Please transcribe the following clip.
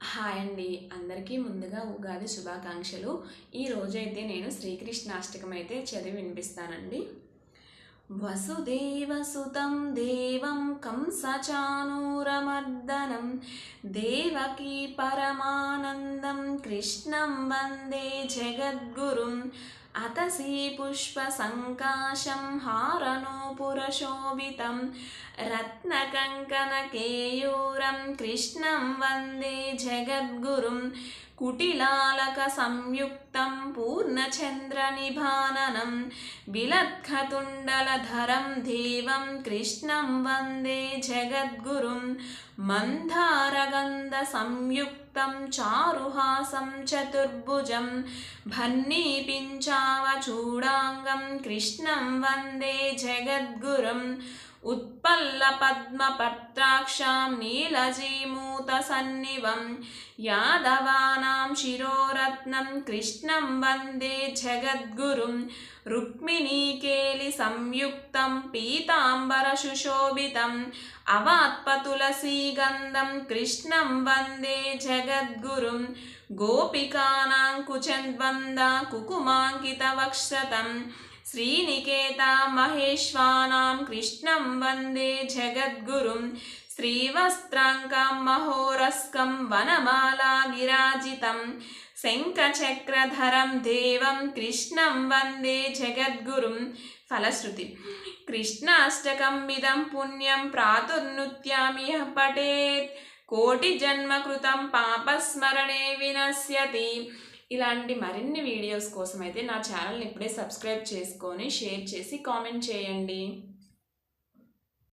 Hi అండి. అందరికీ ముందుగా ఉగాది శుభాకాంక్షలు. ఈ రోజైతే నేను శ్రీకృష్ణాష్టకం అయితే చదివి వినిపిస్తానండి. వసుదేవసుతం దేవం కంసచానూరమర్దనం దేవకీ పరమానందం కృష్ణం వందే జగద్గురుం అతసీ పుష్పసంకాశం హారనూపురశోభితం రత్నకంకణకేయూరం కృష్ణం వందే జగద్గురుం. కుటిలాలక సంయుక్తం పూర్ణచంద్రనిభాననం. బిలత్ఖతుండలధరం దేవం కృష్ణం వందే జగద్గురుం. మందారగంధ సంయుక్తం చారుహాసం చతుర్భుజం. భన్నీపించా భన్నీపించావచూడాంగం కృష్ణం వందే జగద్గురుం उत्पल्लपद्मपत्राक्षां नीलजीमूतसन्निवं यादवानां शिरोरत्नं कृष्णं वन्दे जगद्गुरुं रुक्मिणीकेलिसंयुक्तं पीताम्बरशुशोभितम् अवात्पतुलसीगन्धं कृष्णं वन्दे जगद्गुरुं गोपिकानां कुचन्द्वन्दा कुकुमाङ्कितवक्षतम् శ్రీనికేత మహేశ్వానాం కృష్ణం వందే జగద్గురుం శ్రీవస్త్రాంకం మహోరస్కం వనమాలా విరాజితం శంఖచక్రధరం దేవం కృష్ణం వందే జగద్గురుం ఫలశ్రుతి కృష్ణాష్టకం ఇదం పుణ్యం ప్రాతుర్నృత్యామిహ పఠేత్ కోటి జన్మకృతం పాపస్మరణే వినశ్యతి ఇలాంటి మరిన్ని వీడియోస్ కోసం అయితే నా ఛానల్ని ఇప్పుడే సబ్స్క్రైబ్ చేసుకొని షేర్ చేసి కామెంట్ చేయండి.